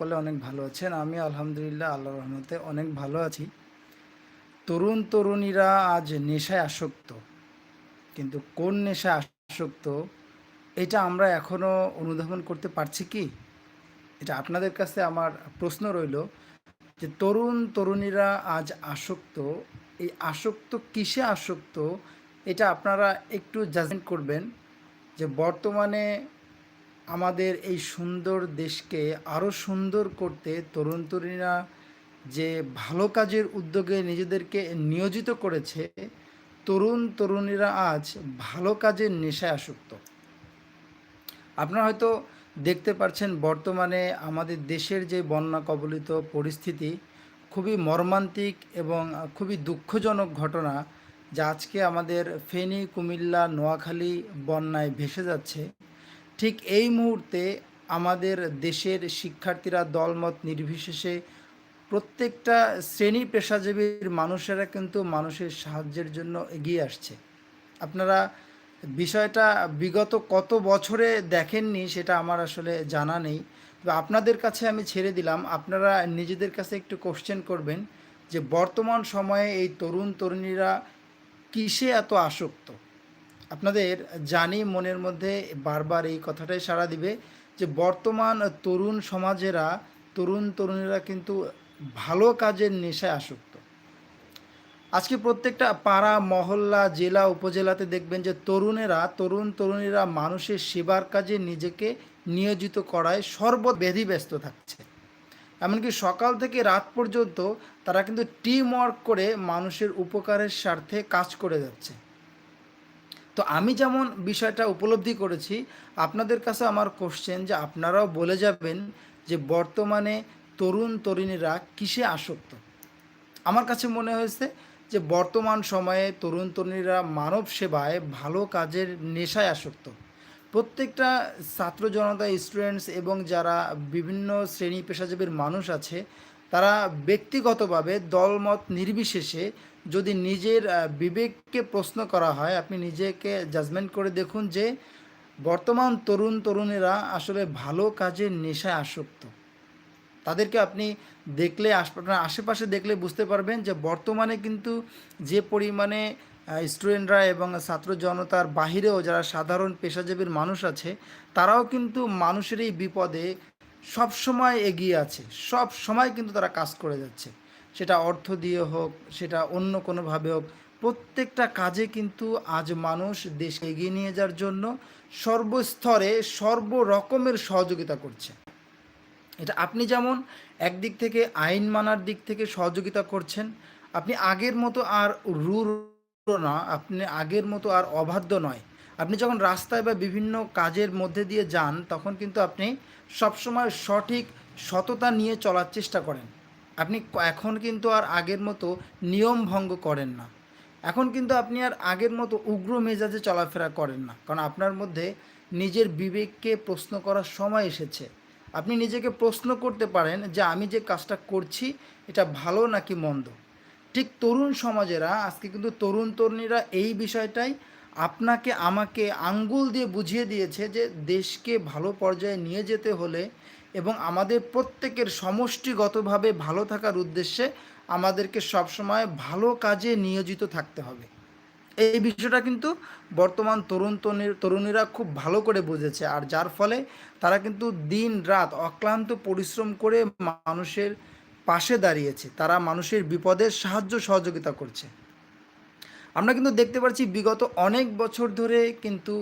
সকলে অনেক ভালো আছেন। আমি আলহামদুলিল্লাহ আল্লাহ রহমতে অনেক ভালো আছি। তরুণ তরুণীরা আজ নেশায় আসক্ত। কিন্তু কোন নেশায় আসক্ত, এটা আমরা এখনও অনুধাবন করতে পারছি কি? এটা আপনাদের কাছে আমার প্রশ্ন রইল যে তরুণ তরুণীরা আজ আসক্ত, এই আসক্ত কিসে আসক্ত, এটা আপনারা একটু জাজমেন্ট করবেন যে বর্তমানে আমাদের এই সুন্দর দেশকে আরও সুন্দর করতে তরুণ তরুণীরা যে ভালো কাজের উদ্যোগে নিজেদেরকে নিয়োজিত করেছে, তরুণ তরুণীরা আজ ভালো কাজের নেশায় আসক্ত। আপনারা হয়তো দেখতে পাচ্ছেন বর্তমানে আমাদের দেশের যে বন্যা কবলিত পরিস্থিতি খুবই মর্মান্তিক এবং খুবই দুঃখজনক ঘটনা যা আজকে আমাদের ফেনী, কুমিল্লা, নোয়াখালী বন্যায় ভেসে যাচ্ছে। ঠিক এই মুহূর্তে আমাদের দেশের শিক্ষার্থীরা দলমত নির্বিশেষে প্রত্যেকটা শ্রেণি পেশাজীবীর মানুষেরা কিন্তু মানুষের সাহায্যের জন্য এগিয়ে আসছে। আপনারা বিষয়টা বিগত কত বছরে দেখেননি সেটা আমার আসলে জানা নেই। তবে আপনাদের কাছে আমি ছেড়ে দিলাম, আপনারা নিজেদের কাছে একটু কোশ্চেন করবেন যে বর্তমান সময়ে এই তরুণ তরুণীরা কিসে এত আসক্ত? আপনাদের জানি মনের মধ্যে বারবার এই কথাটাই সাড়া দিবে যে বর্তমান তরুণ সমাজেরা, তরুণ তরুণীরা কিন্তু ভালো কাজের নেশায় আসক্ত। আজকে প্রত্যেকটা পাড়া, মহল্লা, জেলা, উপজেলাতে দেখবেন যে তরুণেরা, তরুণ তরুণীরা মানুষের সেবার কাজে নিজেকে নিয়োজিত করায় সর্বব্যাধি ব্যস্ত থাকছে। এমনকি সকাল থেকে রাত পর্যন্ত তারা কিন্তু টিম ওয়ার্ক করে মানুষের উপকারের স্বার্থে কাজ করে যাচ্ছে। তো আমি যেমন বিষয়টা উপলব্ধি করেছি, আপনাদের কাছে আমার কোশ্চেন যে আপনারাও বলে যাবেন যে বর্তমানে তরুণ তরুণীরা কিসে আসক্ত? আমার কাছে মনে হয়েছে যে বর্তমান সময়ে তরুণ তরুণীরা মানব সেবায় ভালো কাজের নেশায় আসক্ত। প্রত্যেকটা ছাত্র জনতা স্টুডেন্টস এবং যারা বিভিন্ন শ্রেণি পেশাজীবীর মানুষ আছে তারা ব্যক্তিগতভাবে দলমত নির্বিশেষে যদি নিজের বিবেককে প্রশ্ন করা হয়, আপনি নিজেকে জাজমেন্ট করে দেখুন যে বর্তমান তরুণ তরুণীরা আসলে ভালো কাজের নেশায় আসক্ত। তাদেরকে আপনি দেখলে আপনার আশেপাশে দেখলে বুঝতে পারবেন যে বর্তমানে কিন্তু যে পরিমাণে স্টুডেন্টরা এবং ছাত্র জনতার বাহিরেও যারা সাধারণ পেশাজীবীর মানুষ আছে, তারাও কিন্তু মানুষের এই বিপদে সব সময় এগিয়ে আছে, সব সময় কিন্তু তারা কাজ করে যাচ্ছে। সেটা অর্থ দিয়ে হোক, সেটা অন্য কোনোভাবে হোক, প্রত্যেকটা কাজে কিন্তু আজ মানুষ দেশকে এগিয়ে নিয়ে যাওয়ার জন্য সর্বস্তরে সর্বরকমের সহযোগিতা করছে। এটা আপনি যেমন একদিক থেকে আইন মানার দিক থেকে সহযোগিতা করছেন, আপনি আগের মতো আর রুর না, আপনি আগের মতো আর অবাধ্য নয়। আপনি যখন রাস্তায় বা বিভিন্ন কাজের মধ্যে দিয়ে যান, তখন কিন্তু আপনি সবসময় সঠিক সততা নিয়ে চলার চেষ্টা করেন। আপনি এখন কিন্তু আর আগের মতো নিয়ম ভঙ্গ করেন না। এখন কিন্তু আপনি আর আগের মতো উগ্র মেজাজে চলাফেরা করেন না। কারণ আপনার মধ্যে নিজের বিবেককে প্রশ্ন করার সময় এসেছে। আপনি নিজেকে প্রশ্ন করতে পারেন যে, আমি যে কাজটা করছি, এটা ভালো নাকি মন্দ? ঠিক তরুণ সমাজেরা, আজকে কিন্তু তরুণ তরুণীরা এই বিষয়টাই আপনাকে আমাকে আঙ্গুল দিয়ে বুঝিয়ে দিয়েছে যে দেশকে ভালো পর্যায়ে নিয়ে যেতে হলে এবং আমাদের প্রত্যেকের সমষ্টিগতভাবে ভালো থাকার উদ্দেশ্যে আমাদেরকে সবসময় ভালো কাজে নিয়োজিত থাকতে হবে। এই বিষয়টা কিন্তু বর্তমান তরুণ তরুণী- তরুণীরা খুব ভালো করে বুঝেছে। আর যার ফলে তারা কিন্তু দিন রাত অক্লান্ত পরিশ্রম করে মানুষের পাশে দাঁড়িয়েছে। তারা মানুষের বিপদের সাহায্য সহযোগিতা করছে। আমরা কিন্তু দেখতে পাচ্ছি বিগত অনেক বছর ধরে কিন্তু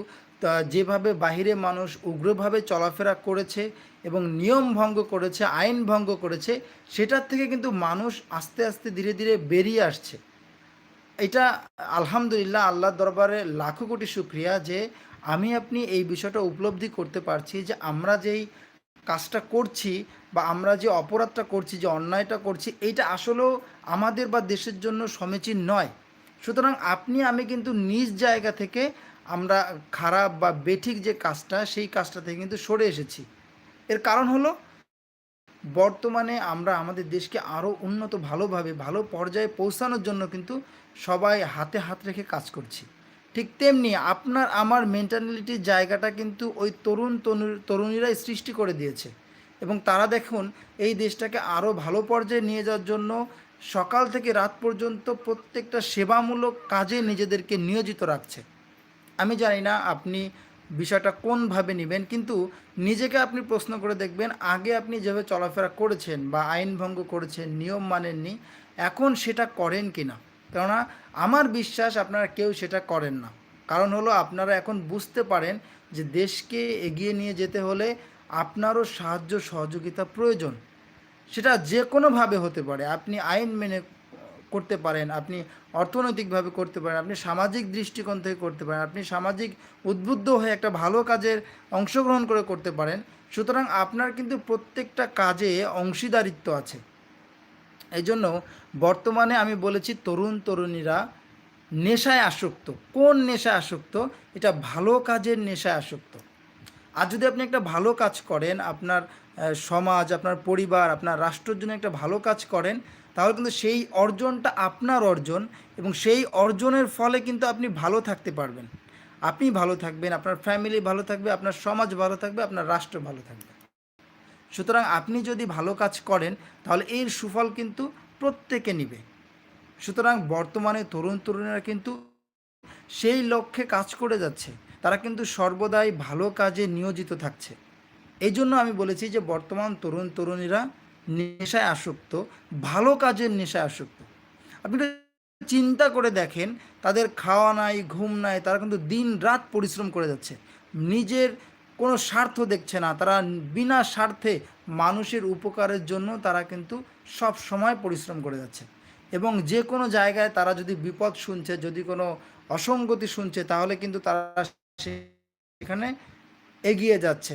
যেভাবে বাইরে মানুষ উগ্রভাবে চলাফেরা করেছে এবং নিয়ম ভঙ্গ করেছে, আইন ভঙ্গ করেছে, সেটার থেকে কিন্তু মানুষ আস্তে আস্তে ধীরে ধীরে বেরিয়ে আসছে। এটা আলহামদুলিল্লাহ আল্লাহর দরবারে লাখো কোটি শুক্রিয়া যে আমি আপনি এই বিষয়টা উপলব্ধি করতে পারছি যে আমরা যেই কাজটা করছি বা আমরা যে অপরাধটা করছি, যে অন্যায়টা করছি এটা আসলেও আমাদের বা দেশের জন্য সমীচীন নয়। সুতরাং আপনি, আমি কিন্তু নিজ জায়গা থেকে আমরা খারাপ বা বেঠিক যে কাজটা, সেই কাজটা থেকে কিন্তু সরে এসেছি। এর কারণ হলো, বর্তমানে আমরা আমাদের দেশকে আরও উন্নত ভালোভাবে, ভালো পর্যায়ে পৌঁছানোর জন্য কিন্তু সবাই হাতে হাত রেখে কাজ করছি। ঠিক তেমনি আপনার, আমার মেন্টালিটির জায়গাটা কিন্তু ওই তরুণ তরুণ- তরুণীরাই সৃষ্টি করে দিয়েছে। এবং তারা দেখুন, এই দেশটাকে আরও ভালো পর্যায়ে নিয়ে যাওয়ার জন্য সকাল থেকে রাত পর্যন্ত প্রত্যেকটা সেবামূলক কাজে নিজেদেরকে নিয়োজিত রাখছে। আমি জানি না আপনি বিষয়টা কোনভাবে নেবেন, কিন্তু নিজেকে আপনি প্রশ্ন করে দেখবেন, আগে আপনি যেভাবে চলাফেরা করেছেন বা আইন ভঙ্গ করেছেন, নিয়ম মানেননি, এখন সেটা করেন কি না কেননা আমার বিশ্বাস আপনারা কেউ সেটা করেন না। কারণ হলো আপনারা এখন বুঝতে পারেন যে দেশকে এগিয়ে নিয়ে যেতে হলে আপনারও সাহায্য সহযোগিতা প্রয়োজন। সেটা যে কোনোভাবে হতে পারে। আপনি আইন মেনে করতে পারেন, আপনি অর্থনৈতিকভাবে করতে পারেন, আপনি সামাজিক দৃষ্টিকোণ থেকে করতে পারেন, আপনি সামাজিক উদ্বুদ্ধ হয়ে একটা ভালো কাজের অংশগ্রহণ করে করতে পারেন। সুতরাং আপনার কিন্তু প্রত্যেকটা কাজে অংশীদারিত্ব আছে। এই জন্য বর্তমানে আমি বলেছি তরুণ তরুণীরা নেশায় আসক্ত। কোন নেশায় আসক্ত? এটা ভালো কাজের নেশায় আসক্ত। আর যদি আপনি একটা ভালো কাজ করেন, আপনার সমাজ, আপনার পরিবার, আপনার রাষ্ট্রের জন্য একটা ভালো কাজ করেন, তাহলে কিন্তু সেই অর্জনটা আপনার অর্জন এবং সেই অর্জনের ফলে কিন্তু আপনি ভালো থাকতে পারবেন। আপনি ভালো থাকবেন, আপনার ফ্যামিলি ভালো থাকবে, আপনার সমাজ ভালো থাকবে, আপনার রাষ্ট্র ভালো থাকবে। সুতরাং আপনি যদি ভালো কাজ করেন, তাহলে এর সুফল কিন্তু প্রত্যেকে নিবে। সুতরাং বর্তমানে তরুণ তরুণীরা কিন্তু সেই লক্ষ্যে কাজ করে যাচ্ছে। তারা কিন্তু সর্বদাই ভালো কাজে নিয়োজিত থাকছে। এই জন্য আমি বলেছি যে বর্তমান তরুণ তরুণীরা নেশায় আসক্ত, ভালো কাজের নেশায় আসক্ত। আপনি চিন্তা করে দেখেন, তাদের খাওয়া নাই, ঘুম নাই, তারা কিন্তু দিন রাত পরিশ্রম করে যাচ্ছে। নিজের কোনো স্বার্থ দেখছে না, তারা বিনা স্বার্থে মানুষের উপকারের জন্য তারা কিন্তু সব সময় পরিশ্রম করে যাচ্ছে। এবং যে কোনো জায়গায় তারা যদি বিপদ শুনছে, যদি কোনো অসঙ্গতি শুনছে, তাহলে কিন্তু তারা সেখানে এগিয়ে যাচ্ছে।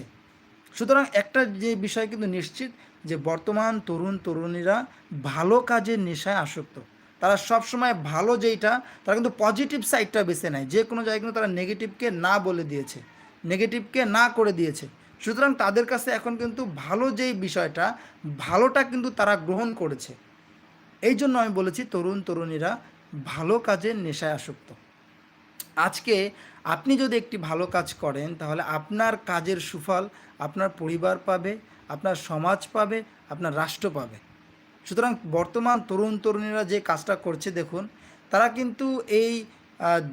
সুতরাং একটা যে বিষয় কিন্তু নিশ্চিত যে বর্তমান তরুণ তরুণীরা ভালো কাজের নেশায় আসক্ত। তারা সবসময় ভালো যেইটা, তারা কিন্তু পজিটিভ সাইডটা বেছে নেয়। যে কোনো জায়গায় কিন্তু তারা নেগেটিভকে না বলে দিয়েছে নেগেটিভকে না করে দিয়েছে। সুতরাং তাদের কাছে এখন কিন্তু ভালো যেই বিষয়টা, ভালোটা কিন্তু তারা গ্রহণ করেছে। এই জন্য আমি বলেছি তরুণ তরুণীরা ভালো কাজের নেশায় আসক্ত। আজকে আপনি যদি একটি ভালো কাজ করেন, তাহলে আপনার কাজের সুফল আপনার পরিবার পাবে, আপনার সমাজ পাবে, আপনার রাষ্ট্র পাবে। সুতরাং বর্তমান তরুণ তরুণীরা যে কাজটা করছে দেখুন, তারা কিন্তু এই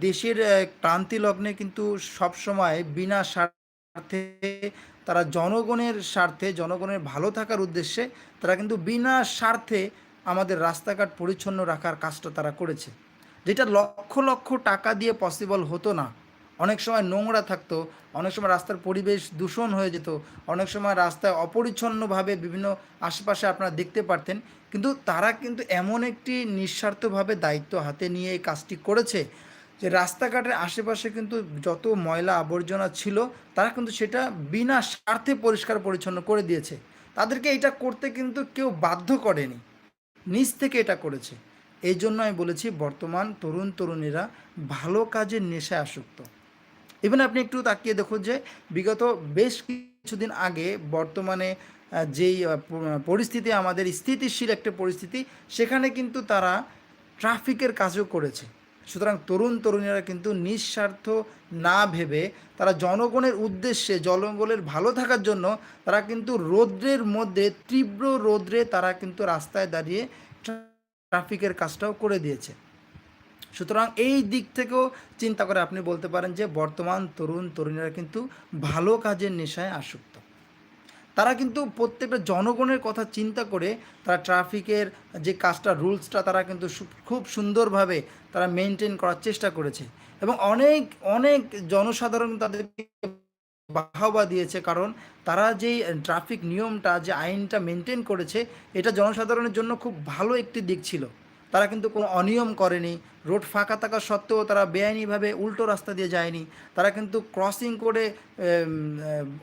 দেশের ক্রান্তি লগ্নে কিন্তু সবসময় বিনা স্বার্থে তারা জনগণের স্বার্থে, জনগণের ভালো থাকার উদ্দেশ্যে তারা কিন্তু বিনা স্বার্থে আমাদের রাস্তাঘাট পরিচ্ছন্ন রাখার কাজটা তারা করেছে। যেটা লক্ষ লক্ষ টাকা দিয়ে পসিবল হতো না। অনেক সময় নোংরা থাকতো, অনেক সময় রাস্তার পরিবেশ দূষণ হয়ে যেত, অনেক সময় রাস্তায় অপরিচ্ছন্নভাবে বিভিন্ন আশেপাশে আপনারা দেখতে পারতেন, কিন্তু তারা কিন্তু এমন একটি নিঃস্বার্থভাবে দায়িত্ব হাতে নিয়ে এই কাজটি করেছে যে রাস্তাঘাটের আশেপাশে কিন্তু যত ময়লা আবর্জনা ছিল, তারা কিন্তু সেটা বিনা স্বার্থে পরিষ্কার পরিচ্ছন্ন করে দিয়েছে। তাদেরকে এটা করতে কিন্তু কেউ বাধ্য করেনি, নিজ থেকে এটা করেছে। এই জন্য আমি বলেছি, বর্তমান তরুণ তরুণীরা ভালো কাজের নেশায় আসক্ত। ইভেন আপনি একটু তাকিয়ে দেখুন যে বিগত বেশ কিছুদিন আগে বর্তমানে যেই পরিস্থিতি, আমাদের স্থিতিশীল একটা পরিস্থিতি, সেখানে কিন্তু তারা ট্রাফিকের কাজও করেছে। সুতরাং তরুণ তরুণীরা কিন্তু নিঃস্বার্থ না ভেবে, তারা জনগণের উদ্দেশ্যে, জনগণের ভালো থাকার জন্য তারা কিন্তু রৌদ্রের মধ্যে, তীব্র রৌদ্রে তারা কিন্তু রাস্তায় দাঁড়িয়ে ট্রাফিকের কাজটাও করে দিয়েছে। সুতরাং এই দিক থেকেও চিন্তা করে আপনি বলতে পারেন যে বর্তমান তরুণ, তরুণীরা কিন্তু ভালো কাজের নেশায় আসক্ত। তারা কিন্তু প্রত্যেকটা জনগণের কথা চিন্তা করে তারা ট্রাফিকের যে কাজটা, রুলসটা তারা কিন্তু খুব সুন্দরভাবে তারা মেনটেন করার চেষ্টা করেছে এবং অনেক অনেক জনসাধারণ তাদেরকে বাহবা দিয়েছে কারণ তারা যেই ট্রাফিক নিয়মটা, যে আইনটা মেনটেন করেছে, এটা জনসাধারণের জন্য খুব ভালো একটি দিক ছিল। তারা কিন্তু কোনো অনিয়ম করেনি। রোড ফাঁকা থাকা সত্ত্বেও তারা বেআইনিভাবে উল্টো রাস্তা দিয়ে যায়নি। তারা কিন্তু ক্রসিং করে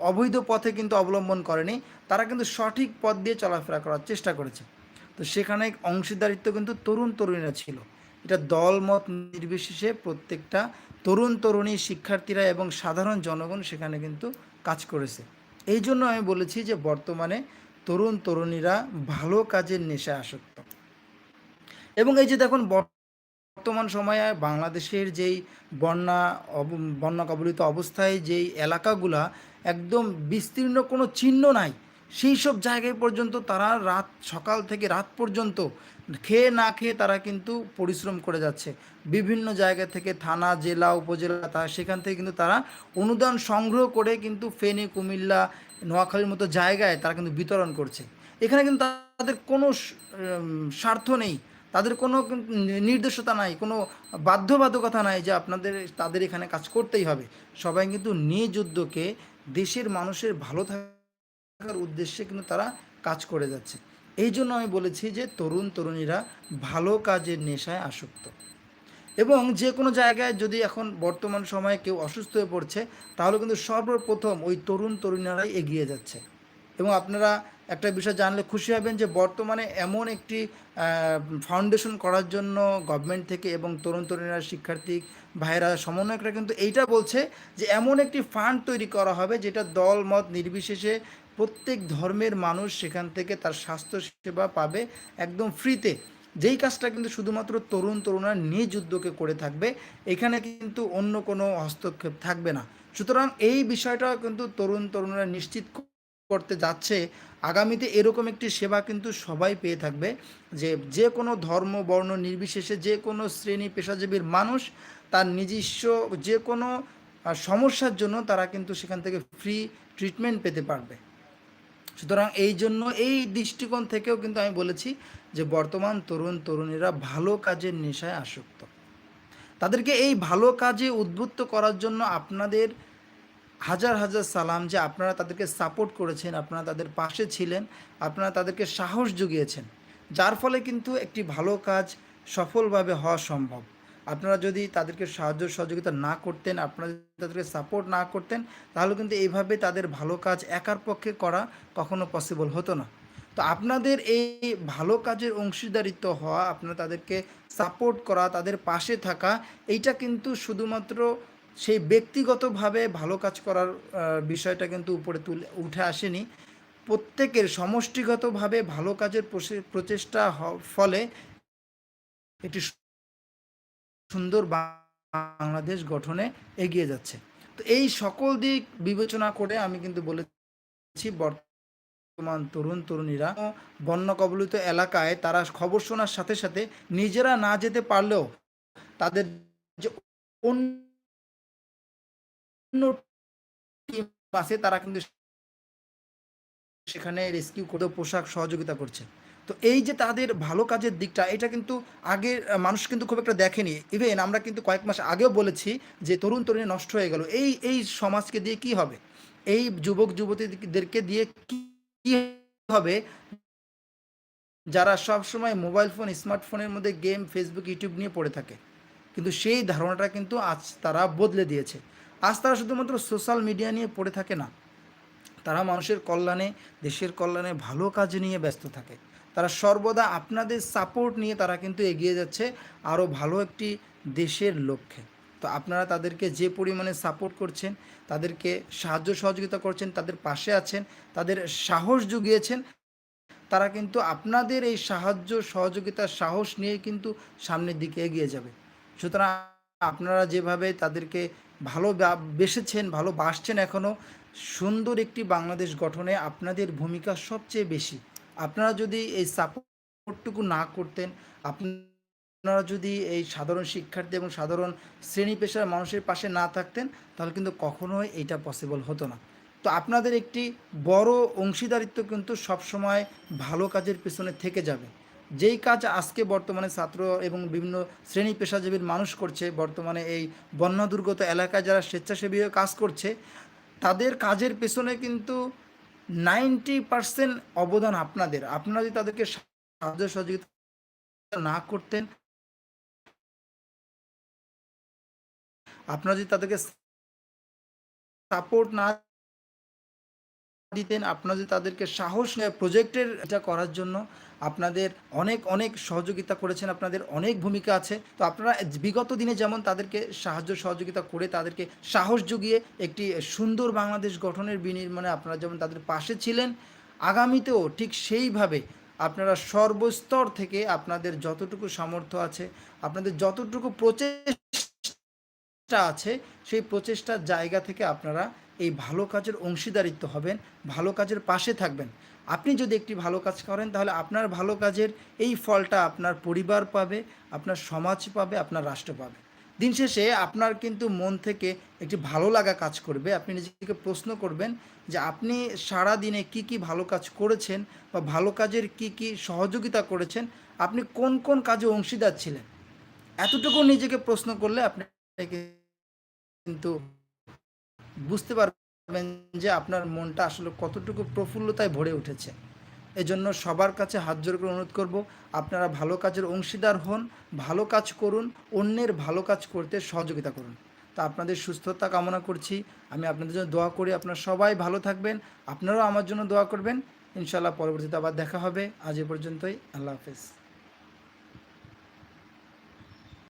অবৈধ পথে কিন্তু অবলম্বন করেনি। তারা কিন্তু সঠিক পথ দিয়ে চলাফেরা করার চেষ্টা করেছে। তো সেখানে অংশীদারিত্ব কিন্তু তরুণ তরুণীরা ছিল। এটা দলমত নির্বিশেষে প্রত্যেকটা তরুণ তরুণী, শিক্ষার্থীরা এবং সাধারণ জনগণ সেখানে কিন্তু কাজ করেছে। এই জন্য আমি বলেছি যে বর্তমানে তরুণ তরুণীরা ভালো কাজের নেশায় আসক্ত। এবং এই যে দেখুন, বর্তমান সময়ে বাংলাদেশের যেই বন্যা বন্যা কবলিত অবস্থায় যেই এলাকাগুলা একদম বিস্তীর্ণ কোনো চিহ্ন নাই, সেই সব জায়গায় পর্যন্ত তারা রাত, সকাল থেকে রাত পর্যন্ত খেয়ে না খেয়ে তারা কিন্তু পরিশ্রম করে যাচ্ছে। বিভিন্ন জায়গা থেকে থানা, জেলা, উপজেলা, তা সেখান থেকে কিন্তু তারা অনুদান সংগ্রহ করে কিন্তু ফেনী, কুমিল্লা, নোয়াখালীর মতো জায়গায় তারা কিন্তু বিতরণ করছে। এখানে কিন্তু তাদের কোনো স্বার্থ নেই। তাদের কোনো নির্দেশতা নাই, কোনো বাধ্যবাধকতা নাই যে আপনাদের, তাদের এখানে কাজ করতেই হবে। সবাই কিন্তু নিজ দেশের মানুষের ভালো থাকার উদ্দেশ্যে কিন্তু তারা কাজ করে যাচ্ছে। এই জন্য আমি বলেছি যে তরুণ তরুণীরা ভালো কাজের নেশায় আসক্ত। এবং যে কোনো জায়গায় যদি এখন বর্তমান সময়ে কেউ অসুস্থ হয়ে পড়ছে, তাহলে কিন্তু সর্বপ্রথম ওই তরুণ তরুণীরাই এগিয়ে যাচ্ছে। এবং আপনারা একটা বিষয় জানলে খুশি হবেন যে বর্তমানে এমন একটি ফাউন্ডেশন করার জন্য গভর্নমেন্ট থেকে এবং তরুণ তরুণীরা, শিক্ষার্থী ভাইয়েরা, সমন্বয়করা কিন্তু এইটা বলছে যে এমন একটি ফান্ড তৈরি করা হবে যেটা দল, মত নির্বিশেষে প্রত্যেক ধর্মের মানুষ সেখান থেকে তার স্বাস্থ্য সেবা পাবে একদম ফ্রিতে যেই কাজটা কিন্তু শুধুমাত্র তরুণ তরুণরা নিজ উদ্যোগে করে থাকবে, এখানে কিন্তু অন্য কোনো হস্তক্ষেপ থাকবে না। সুতরাং এই বিষয়টা কিন্তু তরুণ তরুণরা নিশ্চিত করতে যাচ্ছে, আগামীতে এরকম একটি সেবা কিন্তু সবাই পেয়ে থাকবে যে যে কোনো ধর্ম, বর্ণ নির্বিশেষে যে কোনো শ্রেণি পেশাজীবীর মানুষ তার নিজস্ব যে কোনো সমস্যার জন্য তারা কিন্তু সেখান থেকে ফ্রি ট্রিটমেন্ট পেতে পারবে। সুতরাং এই জন্য এই দৃষ্টিকোণ থেকেও কিন্তু আমি বলেছি যে বর্তমান তরুণ তরুণীরা ভালো কাজের নেশায় আসক্ত। তাদেরকে এই ভালো কাজে উদ্বুদ্ধ করার জন্য আপনাদের হাজার হাজার সালাম যে আপনারা তাদেরকে সাপোর্ট করেছেন, আপনারা তাদের পাশে ছিলেন, আপনারা তাদেরকে সাহস জুগিয়েছেন। যার ফলে কিন্তু একটি ভালো কাজ সফলভাবে হওয়া সম্ভব। আপনারা যদি তাদেরকে সাহায্য সহযোগিতা না করতেন, আপনারা যদি তাদেরকে সাপোর্ট না করতেন, তাহলে কিন্তু এইভাবে তাদের ভালো কাজ একার পক্ষে করা কখনো পসিবল হতো না। তো আপনাদের এই ভালো কাজের অংশীদারিত্ব হওয়া, আপনারা তাদেরকে সাপোর্ট করা, তাদের পাশে থাকা, এইটা কিন্তু শুধুমাত্র সেই ব্যক্তিগতভাবে ভালো কাজ করার বিষয়টা কিন্তু উপরে তুলে, উঠে আসেনি। প্রত্যেকের সমষ্টিগতভাবে ভালো কাজের প্রচেষ্টা ফলে একটি সুন্দর বাংলাদেশ গঠনে এগিয়ে যাচ্ছে। তো এই সকল দিক বিবেচনা করে আমি কিন্তু বলেছি, বর্তমান তরুণ তরুণীরা বন্য কবলিত এলাকায় তারা খবর শোনার সাথে সাথে নিজেরা না যেতে পারলেও তাদের যে অন্য টিম তারা কিন্তু সেখানে রেস্কিউ করতে পোশাক সহযোগিতা করছে। তো এই যে তাদের ভালো কাজের দিকটা, এটা কিন্তু আগের মানুষ কিন্তু খুব একটা দেখেনি। ইভেন আমরা কিন্তু কয়েক মাস আগেও বলেছি যে তরুণ তরুণী নষ্ট হয়ে গেল। এই এই সমাজকে দিয়ে কি হবে? এই যুবক যুবতীদেরকে দিয়ে কি হবে? যারা সব সময় মোবাইল ফোন স্মার্টফোনের মধ্যে গেম ফেসবুক ইউটিউব নিয়ে পড়ে থাকে। কিন্তু সেই ধারণাটা কিন্তু আজ তারা বদলে দিয়েছে। আজ তারা শুধুমাত্র সোশ্যাল মিডিয়া নিয়ে পড়ে থাকে না। তারা মানুষের কল্যাণে, দেশের কল্যাণে ভালো কাজ নিয়ে ব্যস্ত থাকে। তারা সর্বদা আপনাদের সাপোর্ট নিয়ে তারা কিন্তু এগিয়ে যাচ্ছে আরও ভালো একটি দেশের লক্ষ্যে। তো আপনারা তাদেরকে যে পরিমাণে সাপোর্ট করছেন, তাদেরকে সাহায্য সহযোগিতা করছেন, তাদের পাশে আছেন, তাদের সাহস জুগিয়েছেন, তারা কিন্তু আপনাদের এই সাহায্য সহযোগিতার সাহস নিয়ে কিন্তু সামনের দিকে এগিয়ে যাবে। সুতরাং আপনারা যেভাবে তাদেরকে ভালো বেসেছেন, ভালো বাসছেন এখনও সুন্দর একটি বাংলাদেশ গঠনে আপনাদের ভূমিকা সবচেয়ে বেশি। আপনারা যদি এই সাপোর্টটুকু না করতেন, আপনারা যদি এই সাধারণ শিক্ষার্থী এবং সাধারণ শ্রেণি পেশার মানুষের পাশে না থাকতেন, তাহলে কিন্তু কখনোই এটা পসিবল হতো না। তো আপনাদের একটি বড় অংশীদারিত্ব কিন্তু সবসময় ভালো কাজের পেছনে থেকে যাবে। যেই কাজ আজকে বর্তমানে ছাত্র এবং বিভিন্ন শ্রেণি পেশাজীবীর মানুষ করছে, বর্তমানে এই বন্যা দুর্গত এলাকায় যারা স্বেচ্ছাসেবী কাজ করছে, তাদের কাজের পেছনে কিন্তু নাইনটি পার্সেন্ট অবদান আপনাদের। আপনারা যদি তাদেরকে সাহায্য সহযোগিতা না করতেন, আপনারা যদি তাদেরকে সাপোর্ট না দিতেন, আপনারা যদি তাদেরকে সাহস প্রজেক্টের এটা করার জন্য আপনাদের অনেক অনেক সহযোগিতা করেছেন, আপনাদের অনেক ভূমিকা আছে। তো আপনারা বিগত দিনে যেমন তাদেরকে সাহায্য, সহযোগিতা করে তাদেরকে সাহস জুগিয়ে একটি সুন্দর বাংলাদেশ গঠনের বিনির্মাণে আপনারা যেমন তাদের পাশে ছিলেন, আগামীতেও ঠিক সেইভাবে আপনারা সর্বস্তর থেকে আপনাদের যতটুকু সামর্থ্য আছে, আপনাদের যতটুকু প্রচেষ্টা আছে, সেই প্রচেষ্টার জায়গা থেকে আপনারা এই ভালো কাজের অংশীদারিত্ব হবেন, ভালো কাজের পাশে থাকবেন। আপনি যদি একটি ভালো কাজ করেন, তাহলে আপনার ভালো কাজের এই ফলটা আপনার পরিবার পাবে, আপনার সমাজ পাবে, আপনার রাষ্ট্র পাবে। দিন শেষে আপনার কিন্তু মন থেকে একটি ভালো লাগা কাজ করবে। আপনি নিজেকে প্রশ্ন করবেন যে আপনি সারা দিনে কি কি ভালো কাজ করেছেন বা ভালো কাজের কি কি সহযোগিতা করেছেন, আপনি কোন কোন কাজে অংশীদার ছিলেন? এতটুকু নিজেকে প্রশ্ন করলে আপনি কিন্তু বুঝতে পারবেন যে আপনার মনটা আসলে কতটুকু প্রফুল্লতায় ভরে উঠেছে। এজন্য সবার কাছে হাত জোর করে অনুরোধ করব, আপনারা ভালো কাজের অংশীদার হন, ভালো কাজ করুন, অন্যের ভালো কাজ করতে সহযোগিতা করুন। তা আপনাদের সুস্থতা কামনা করছি। আমি আপনাদের জন্য দোয়া করি, আপনারা সবাই ভালো থাকবেন, আপনারাও আমার জন্য দোয়া করবেন। ইনশাল্লাহ পরবর্তীতে আবার দেখা হবে। আজ এ পর্যন্তই, আল্লাহ হাফেজ।